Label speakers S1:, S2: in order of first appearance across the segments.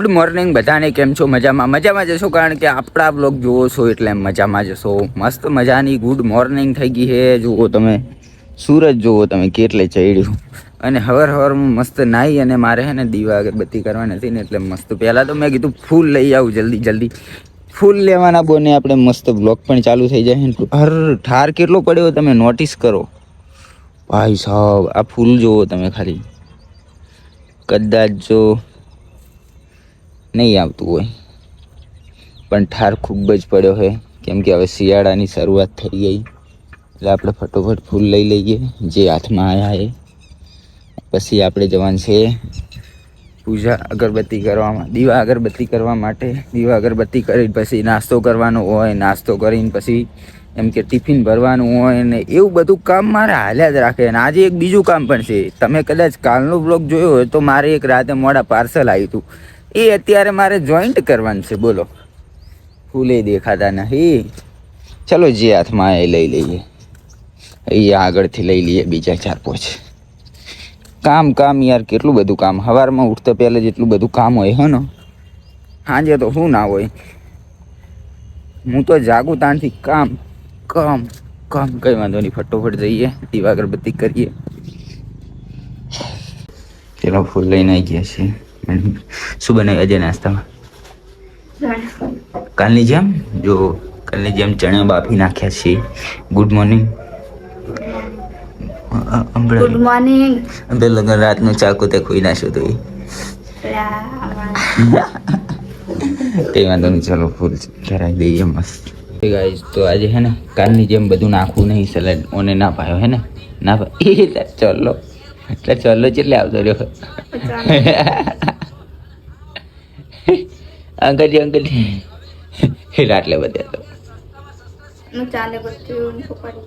S1: Good morning, બધાને કેમ છો? મજામાં? મજામાં જશો કારણ કે આપણા બ્લોગ જુઓ છો એટલે મજામાં જશો મસ્ત મજાની ગુડ મોર્નિંગ થઈ ગઈ છે. જુઓ તમે, સૂરજ જુઓ તમે કેટલે ચડ્યું. અને હવાર હવારમાં મસ્ત નાહી અને મારે છે ને દીવા અગરબત્તી કરવાની હતી ને એટલે મસ્ત. પહેલાં તો મેં કીધું ફૂલ લઈ આવું જલ્દી જલ્દી. ફૂલ લેવાના બોને આપણે મસ્ત બ્લોગ પણ ચાલુ થઈ જાય હર ઠાર કેટલો પડ્યો તમે નોટિસ કરો. ભાઈ સાહેબ આ ફૂલ જુઓ તમે ખાલી. કદાચ જો નહીં આવતું હોય. પણ ઠાર ખૂબ જ પડ્યો છે. કેમ કે હવે શિયાળાની શરૂઆત થઈ ગઈ. એટલે આપણે ફટોફટ ફૂલ લઈ લઈએ જે હાથમાં આવ્યા એ પછી આપણે જવાનું છે પૂજા અગરબત્તી કરવામાં, દીવા અગરબત્તી કરવા માટે. દીવા અગરબત્તી કરી પછી નાસ્તો કરવાનો હોય, નાસ્તો કરીને પછી એમ કે ટિફિન ભરવાનું હોય ને એવું બધું કામ મારે હાલ્યા જ રાખે. અને આજે એક બીજું કામ પણ છે. તમે કદાચ કાલનો બ્લોગ જોયો હોય તો મારે એક રાતે મોડા પાર્સલ આવ્યું હતું. એ અત્યારે મારે જોઈન્ટ કરવાનું છે, બોલો. ફૂલે દેખાતા નહીં. ચલો જે હાથમાં એ લઈ લઈએ. અહીંયા આગળથી લઈ લઈએ બીજા ચાર પોચ. કામ કામ યાર, કેટલું બધું કામ. સવારમાં ઉઠતા પહેલાં જેટલું બધું કામ હોય, હો ને. સાંજે તો શું ના હોય. હું તો જાગું ત્યાંથી કામ કામ કામ કંઈ વાંધો નહીં. ફટોફટ જઈએ, દીવા અગરબત્તી કરીએ. ચલો, ફૂલ લઈને આવી ગયા છીએ. શું બનાવ્યું આજે નાસ્તામાં? કાલની જેમ? જો કાલની જેમ ચણા બાફી નાખ્યા છે ગુડ મોર્નિંગ
S2: ગુડ મોર્નિંગ
S1: બે લગન રાતનું ચાકુ તે ખોઈ નાખ્યું તો તે વાંધો નહીં ચલો ફૂલ કરાવી દઈએ મસ્ત. ગાઈઝ તો આજે હે ને કાલની જેમ બધું નાખવું નહીં સલાડ ઓને ના પાયો હે ને? ના પાયો. ચલો. એટલે ચલો ચેટલે આવતો રહ્યો? અંકલજી અંકલજી એટલે આટલે બધે તો.
S2: હું બધું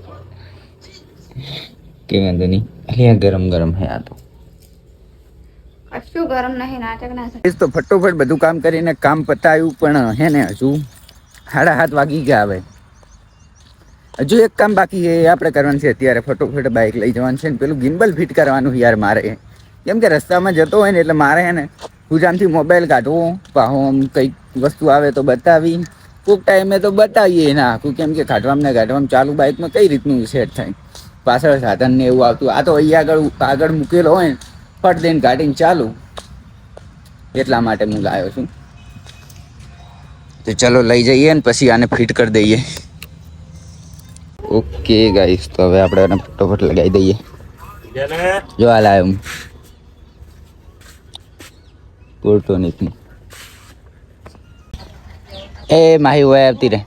S1: કે. વાંધો નહીં. અરે આ ગરમ ગરમ હે આ તો.
S2: કશું ગરમ નહીં નાટક ના
S1: એ તો ફટોફટ બધું કામ કરીને કામ પતાવ્યું પણ હે ને હજુ સાડા હાથ વાગી ગયા હવે. હજુ એક કામ બાકી એ આપણે કરવાનું છે અત્યારે. ફટોફટ બાઇક લઈ જવાનું છે ને પેલું ગિમ્બલ ફિટ કરવાનું યાર મારે. કેમ કે રસ્તામાં જતો હોય ને એટલે મારે હે ને હુજામથી મોબાઈલ કાઢવો પાહો આમ કંઈક વસ્તુ આવે તો બતાવી. કોઈક ટાઈમે તો બતાવીએ ના આખું. કેમ કે કાઢવામાં ને કાઢવામાં ચાલુ બાઇકમાં કઈ રીતનું સેટ થાય? પાછળ સાધન ને એવું આવતું. આ તો અહીંયા આગળ આગળ મૂકેલો હોય ને ફટ દઈને કાઢીને ચાલુ. એટલા માટે હું લાવ્યો છું. તો ચલો લઈ જઈએ ને પછી આને ફિટ કરી દઈએ. ઓકે ગાઈસ તો હવે આપણે આને ફટોફટ લગાવી દઈએ. જો આ લાવ્યો હું પોર્ટોનિકનું એ માહી હોય આવતી રે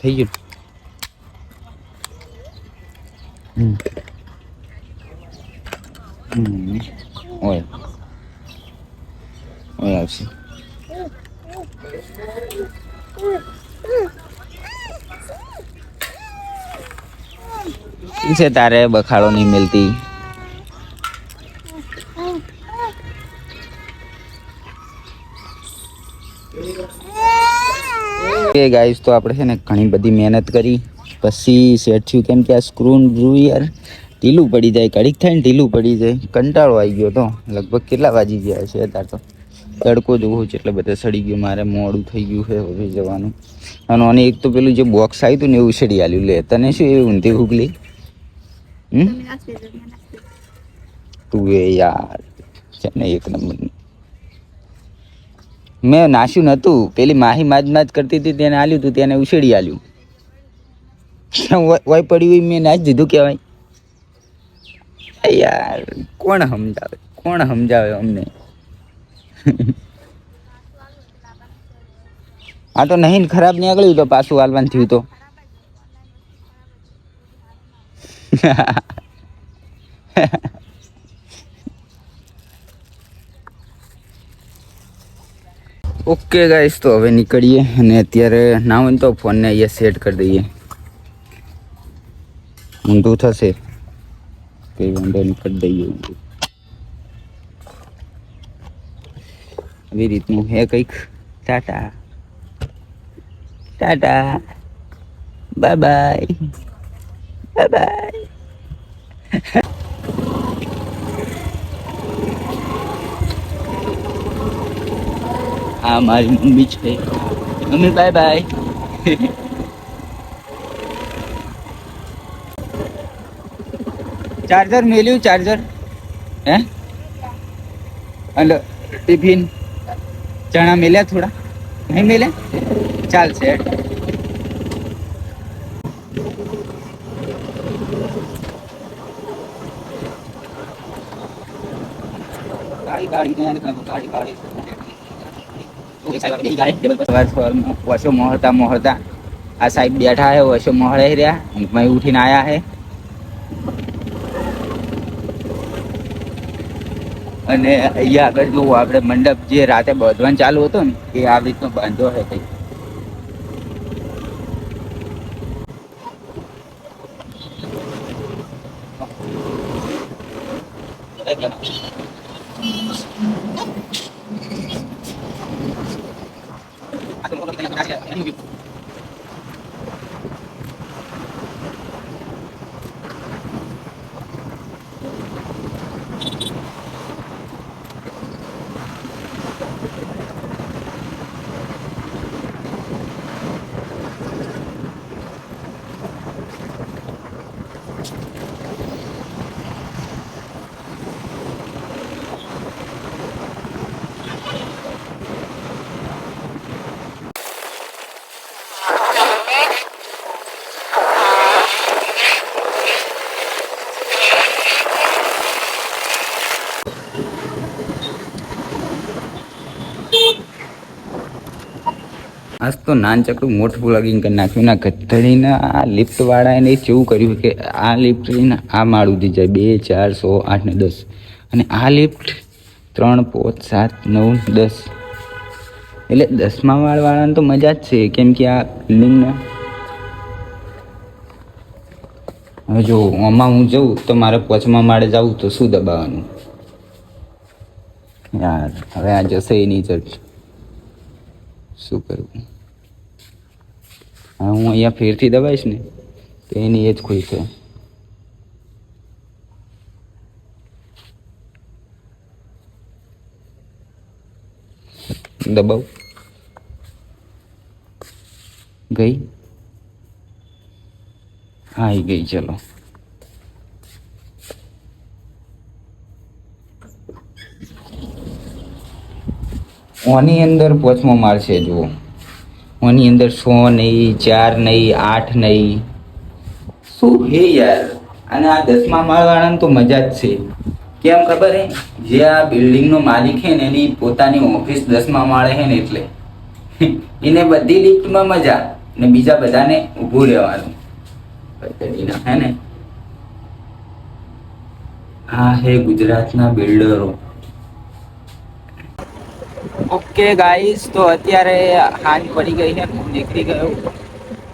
S1: થઈ ગયું. ઓય. ઓય આવશે. છે તારે બખાડો નહીં મિલતી. એ ગાઈસ તો આપણે છે ને ઘણી બધી મહેનત કરી. પછી સેટ થયું કેમ કે આ સ્ક્રૂન બ્રુ યાર ઢીલું પડી જાય કડીક થાય ને ઢીલું પડી જાય. કંટાળો આવી ગયો તો. લગભગ કેટલા વાગી ગયા છે અત્યારે તો? તડકો જોવો છે એટલે બધા સડી ગયું મારે મોડું થઈ ગયું છે હવે જવાનું. અને અને એક તો પેલું જે બોક્સ આવ્યું હતું ને એવું સડી આલ્યું. લે તને શું એવી ઊંધી ઉગલી? હમ? તું એ યાર છે ને એક નંબરની. મેં નાશ્યું નહોતું. પેલી માહી માજ માજ કરતી હતી, તેને આલ્યું હતું તેને ઉછેડી આલ્યું. વય પડ્યું હોય, મેં નાચ દીધું કહેવાય. યાર, કોણ સમજાવે? કોણ સમજાવે અમને? આ તો નહીં ખરાબ નીકળ્યું તો પાછું હાલવાનું થયું તો. ઓકે ગાઈસ તો હવે નીકળીએ અને અત્યારે ના હોય તો ફોનને અહીંયા સેટ કરી દઈએ. ઊંધું થશે. કઈ વાંધો નહીં દઈએ આવી રીતનું હે કંઈક. Tata. Tata. Bye bye bye આ મારી મમ્મી છે. મમ્મી બાય બાય ચાર્જર મેલ્યું ચાર્જર હે? હલો ટિફિન ચણા મેલ્યા થોડા? નહીં મેલ્યા? ચાલશે. ગાડી ગાડી ગાડી ગાડી. વશો મોહરતા મોહરતા. આ સાહેબ બેઠા હે વશો મોહરે રહ્યા. ઊંઘમાં ઉઠીને આયા હે અને અહીંયા આગળ જોવું આપણે મંડપ જે રાતે બાંધવાનું ચાલુ હતો ને, એ આ રીતનો બાંધો હે કંઈક આજ તો નાનચકડું મોટું પ્લગિંગ કરી નાખ્યું. ના ગધડીને આ લિફ્ટવાળાએ કેવું કર્યું કે આ લિફ્ટ લઈને આ માળ સુધી જાય. બે, ચાર, સો, આઠ ને દસ. અને આ લિફ્ટ ત્રણ, પાંચ, સાત, નવ, દસ. એટલે દસમા માળવાળાને તો મજા જ છે. કેમ કે આ બિલ્ડિંગને હવે જો આમાં હું જઉં તો મારે પાંચમા માળે જવું તો શું દબાવવાનું? યાર, હવે આ જશે એની ચડ શું કરવું હા, હું અહીંયા ફેરથી દબાઈશ ને, તો એની એ જ ખુલશે દબાવ? ગઈ? આવી ગઈ, ચલો. ઓની અંદર પોચમો માળ છે, જુઓ. ઓની અંદર સો નહીં, ચાર નહીં, આઠ નહીં. શું હે યાર? અને આ દસમા માળવાળાને તો મજા જ છે. કેમ ખબર હે? જે આ બિલ્ડિંગનો માલિક છે ને, એની પોતાની ઓફિસ દસમા માળે છે ને એટલે. એને બધી લિફ્ટમાં મજા. ને બીજા બધાને ઊભું રહેવાનું. હે ને? આ હે ગુજરાતના બિલ્ડરો. ઓકે ગાઈસ તો અત્યારે હાંજ પડી ગઈ છે, હું નીકળી ગયો.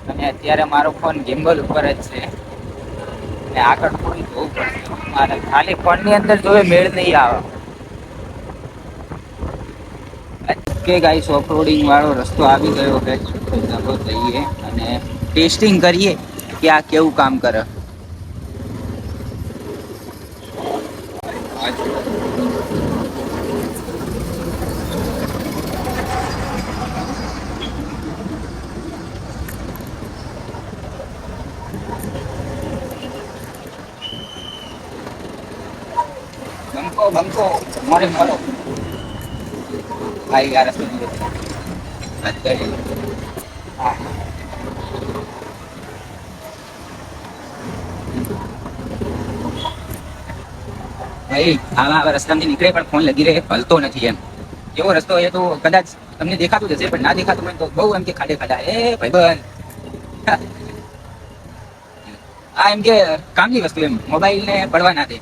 S1: અને અત્યારે મારો ફોન ગિમ્બલ ઉપર જ છે. અને આગળ થોડી જોવું પડશે. મારે ખાલી ફોનની અંદર જોવે, મેળ નહીં આવે. ઓકે ગાઈસ ઓફરોડિંગ વાળો રસ્તો આવી ગયો છે. જઈએ અને ટેસ્ટિંગ કરીએ કે આ કેવું કામ કરે. ભાઈ આ રસ્તો નહીં જતો. વાત કરી. હા. ભાઈ, આવા રસ્તામાંથી નીકળે પણ ફોન લગી રહે, હલતો નથી એમ એવો રસ્તો એ તો કદાચ તમને દેખાતું જશે પણ ના દેખાતું હોય તો બહુ એમ કે ખાડે ખાડા એ ભાઈબંધ આ એમ કે કામની વસ્તુ એમ મોબાઈલ ને પડવા ના દે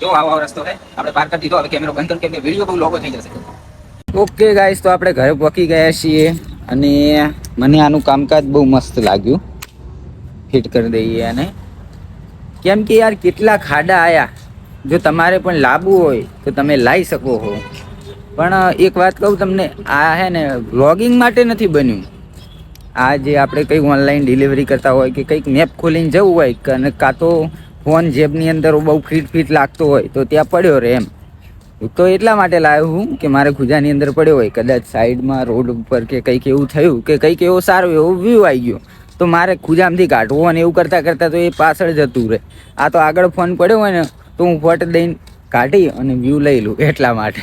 S1: જો આવો આવો રસ્તો છે આપણે પાર કરી દીધો, હવે કેમેરો બંધ કરી, કેમ વીડિયો બહુ લોગો થઈ જશે. ઓકે ગાઈસ તો આપણે ઘરે પહોંચી ગયા છીએ અને મને આનું કામકાજ બહુ મસ્ત લાગ્યું. ફિટ કરી દઈએ અને કેમ કે યાર કેટલા ખાડા આવ્યા જો તમારે પણ લાવવું હોય, તો તમે લાવી શકો હો. પણ એક વાત કહું તમને, આ હે ને વ્લોગિંગ માટે નથી બન્યું. આ જે આપણે કંઈક ઓનલાઈન ડિલિવરી કરતા હોય કે કંઈક મેપ ખોલીને જવું હોય અને કાં તો ફોન જેબની અંદર બહુ ફિટ ફિટ લાગતો હોય તો ત્યાં પડ્યો રહે એમ. તો એટલા માટે લાવ્યો હું કે મારે ખુજાની અંદર પડ્યો હોય. કદાચ સાઈડમાં, રોડ ઉપર કે કંઈક એવું થયું કે કંઈક એવો સારો એવો વ્યૂ આવી ગયો. તો મારે ખુજામથી કાઢવો અને એવું કરતાં કરતાં તો એ પાછળ જતું રહે. આ તો આગળ ફોન પડ્યો હોય ને તો હું ફોટ દઈને કાઢી અને વ્યૂ લઈ લઉં એટલા માટે.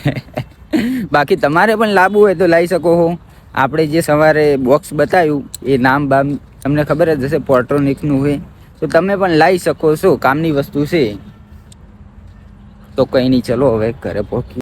S1: બાકી તમારે પણ લાવવું હોય તો લાવી શકો હો. આપણે જે સવારે બોક્સ બતાવ્યું એ નામ બામ, તમને ખબર જ હશે પોટ્રોનિક્સનું હોય. તો તમે પણ લાવી શકો છો, કામની વસ્તુ છે. તો કંઈ નહીં, ચલો હવે ઘરે પહોંચી